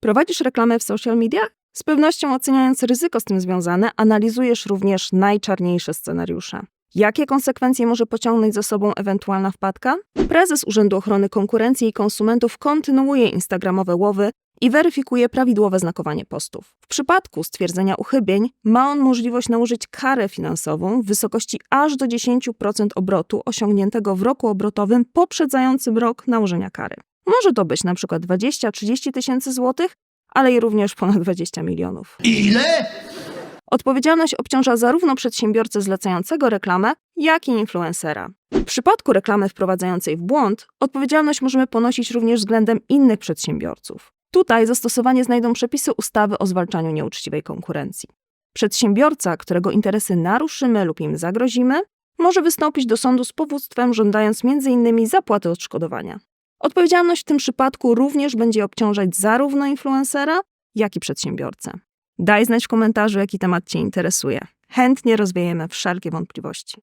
Prowadzisz reklamę w social mediach? Z pewnością oceniając ryzyko z tym związane, analizujesz również najczarniejsze scenariusze. Jakie konsekwencje może pociągnąć za sobą ewentualna wpadka? Prezes Urzędu Ochrony Konkurencji i Konsumentów kontynuuje instagramowe łowy i weryfikuje prawidłowe znakowanie postów. W przypadku stwierdzenia uchybień ma on możliwość nałożyć karę finansową w wysokości aż do 10% obrotu osiągniętego w roku obrotowym poprzedzającym rok nałożenia kary. Może to być na przykład 20-30 tysięcy złotych, ale i również ponad 20 milionów. Ile? Odpowiedzialność obciąża zarówno przedsiębiorcę zlecającego reklamę, jak i influencera. W przypadku reklamy wprowadzającej w błąd, odpowiedzialność możemy ponosić również względem innych przedsiębiorców. Tutaj zastosowanie znajdą przepisy ustawy o zwalczaniu nieuczciwej konkurencji. Przedsiębiorca, którego interesy naruszymy lub im zagrozimy, może wystąpić do sądu z powództwem, żądając m.in. zapłaty odszkodowania. Odpowiedzialność w tym przypadku również będzie obciążać zarówno influencera, jak i przedsiębiorcę. Daj znać w komentarzu, jaki temat Cię interesuje. Chętnie rozwiejemy wszelkie wątpliwości.